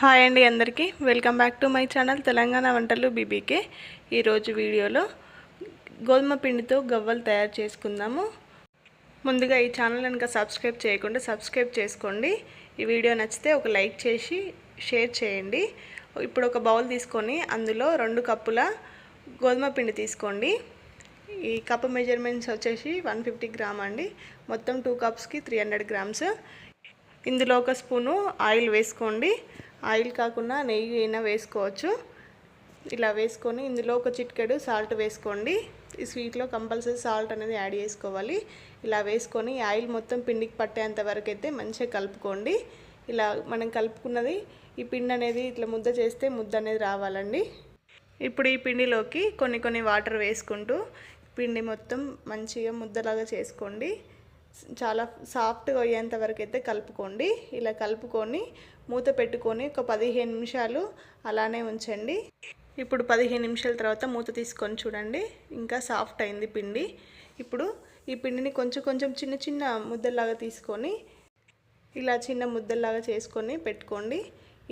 Hi అండి అందరికీ. Welcome back to my channel Telangana వంటలు బీబీకే. ఈరోజు వీడియోలో గోధుమ పిండితో గవ్వలు తయారు చేసుకుందాము. ముందుగా ఈ ఛానల్ కనుక సబ్స్క్రైబ్ చేయకుండా సబ్స్క్రైబ్ చేసుకోండి. ఈ వీడియో నచ్చితే ఒక లైక్ చేసి షేర్ చేయండి. ఇప్పుడు ఒక బౌల్ తీసుకొని అందులో రెండు కప్పుల గోధుమ పిండి తీసుకోండి. ఈ కప్ మెజర్మెంట్స్ వచ్చేసి వన్ ఫిఫ్టీ గ్రామ్ అండి. మొత్తం టూ కప్స్కి త్రీ హండ్రెడ్ గ్రామ్స్. ఇందులో ఒక స్పూను ఆయిల్ వేసుకోండి. ఆయిల్ కాకుండా నెయ్యి అయినా వేసుకోవచ్చు. ఇలా వేసుకొని ఇందులో ఒక చిట్కెడు సాల్ట్ వేసుకోండి. ఈ స్వీట్లో కంపల్సరీ సాల్ట్ అనేది యాడ్ చేసుకోవాలి. ఇలా వేసుకొని ఆయిల్ మొత్తం పిండికి పట్టేంత వరకు అయితే మంచిగా కలుపుకోండి. ఇలా మనం కలుపుకున్నది ఈ పిండి అనేది ఇట్లా ముద్ద చేస్తే ముద్ద అనేది రావాలండి. ఇప్పుడు ఈ పిండిలోకి కొన్ని కొన్ని వాటర్ వేసుకుంటూ పిండి మొత్తం మంచిగా ముద్దలాగా చేసుకోండి. చాలా సాఫ్ట్గా అయ్యేంత వరకు అయితే కలుపుకోండి. ఇలా కలుపుకొని మూత పెట్టుకొని ఒక పదిహేను నిమిషాలు అలానే ఉంచండి. ఇప్పుడు పదిహేను నిమిషాల తర్వాత మూత తీసుకొని చూడండి. ఇంకా సాఫ్ట్ అయింది పిండి. ఇప్పుడు ఈ పిండిని కొంచెం కొంచెం చిన్న చిన్న ముద్దలాగా తీసుకొని ఇలా చిన్న ముద్దలాగా చేసుకొని పెట్టుకోండి.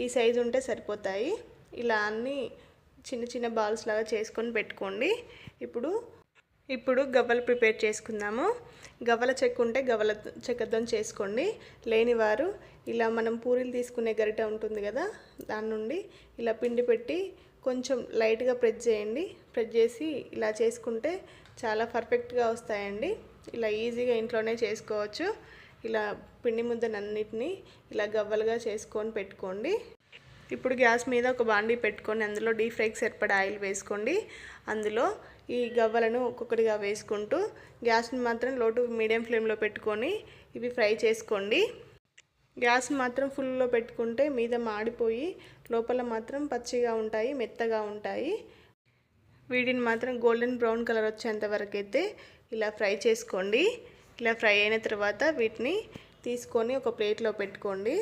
ఈ సైజు ఉంటే సరిపోతాయి. ఇలా అన్నీ చిన్న చిన్న బాల్స్ లాగా చేసుకొని పెట్టుకోండి. ఇప్పుడు ఇప్పుడు గవ్వలు ప్రిపేర్ చేసుకుందాము. గవ్వల చెక్క ఉంటే గవ్వల చెక్కతో చేసుకోండి. లేనివారు ఇలా మనం పూరీలు తీసుకునే గరిట ఉంటుంది కదా దాని నుండి ఇలా పిండి పెట్టి కొంచెం లైట్గా ప్రెస్ చేయండి. ప్రెస్ చేసి ఇలా చేసుకుంటే చాలా పర్ఫెక్ట్గా వస్తాయండి. ఇలా ఈజీగా ఇంట్లోనే చేసుకోవచ్చు. ఇలా పిండి ముద్దనన్నిటినీ ఇలా గవ్వలుగా చేసుకొని పెట్టుకోండి. ఇప్పుడు గ్యాస్ మీద ఒక బాండీ పెట్టుకొని అందులో డీప్ ఫ్రైకి సరిపడా ఆయిల్ వేసుకోండి. అందులో ఈ గవ్వలను ఒక్కొక్కటిగా వేసుకుంటూ గ్యాస్ని మాత్రం లోటు మీడియం ఫ్లేమ్లో పెట్టుకొని ఇవి ఫ్రై చేసుకోండి. గ్యాస్ మాత్రం ఫుల్లో పెట్టుకుంటే మీద మాడిపోయి లోపల మాత్రం పచ్చిగా ఉంటాయి మెత్తగా ఉంటాయి. వీటిని మాత్రం గోల్డెన్ బ్రౌన్ కలర్ వచ్చేంత వరకు అయితే ఇలా ఫ్రై చేసుకోండి. ఇలా ఫ్రై అయిన తర్వాత వీటిని తీసుకొని ఒక ప్లేట్లో పెట్టుకోండి.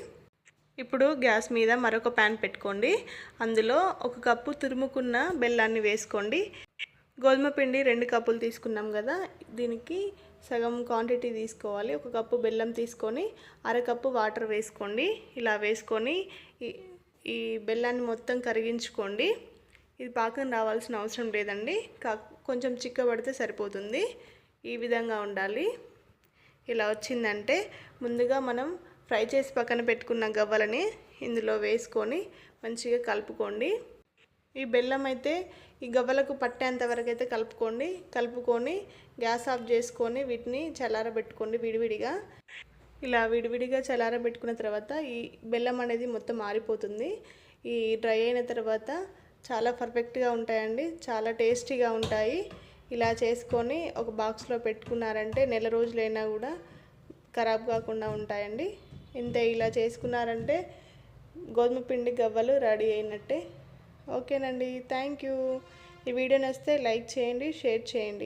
ఇప్పుడు గ్యాస్ మీద మరొక ప్యాన్ పెట్టుకోండి. అందులో ఒక కప్పు తురుముకున్న బెల్లాన్ని వేసుకోండి. గోధుమ పిండి రెండు కప్పులు తీసుకున్నాం కదా దీనికి సగం క్వాంటిటీ తీసుకోవాలి. ఒక కప్పు బెల్లం తీసుకొని అరకప్పు వాటర్ వేసుకోండి. ఇలా వేసుకొని ఈ బెల్లాన్ని మొత్తం కరిగించుకోండి. ఇది పాకం రావాల్సిన అవసరం లేదండి. కా కొంచెం చిక్కబడితే సరిపోతుంది. ఈ విధంగా ఉండాలి. ఇలా వచ్చిందంటే ముందుగా మనం ఫ్రై చేసి పక్కన పెట్టుకున్న గవ్వలని ఇందులో వేసుకొని మంచిగా కలుపుకోండి. ఈ బెల్లం అయితే ఈ గవ్వలకు పట్టేంత వరకు అయితే కలుపుకోండి. కలుపుకొని గ్యాస్ ఆఫ్ చేసుకొని వీటిని చల్లారబెట్టుకోండి విడివిడిగా. ఇలా విడివిడిగా చల్లారబెట్టుకున్న తర్వాత ఈ బెల్లం అనేది మొత్తం మారిపోతుంది. ఈ డ్రై అయిన తర్వాత చాలా పర్ఫెక్ట్గా ఉంటాయండి. చాలా టేస్టీగా ఉంటాయి. ఇలా చేసుకొని ఒక బాక్స్లో పెట్టుకున్నారంటే నెల రోజులైనా కూడా ఖరాబ్ కాకుండా ఉంటాయండి. ఇంత ఇలా చేసుకున్నారంటే గోధుమ పిండి గవ్వలు రెడీ అయినట్టే. ఓకేనండి థ్యాంక్ యూ. ఈ వీడియో నచ్చితే లైక్ చేయండి షేర్ చేయండి.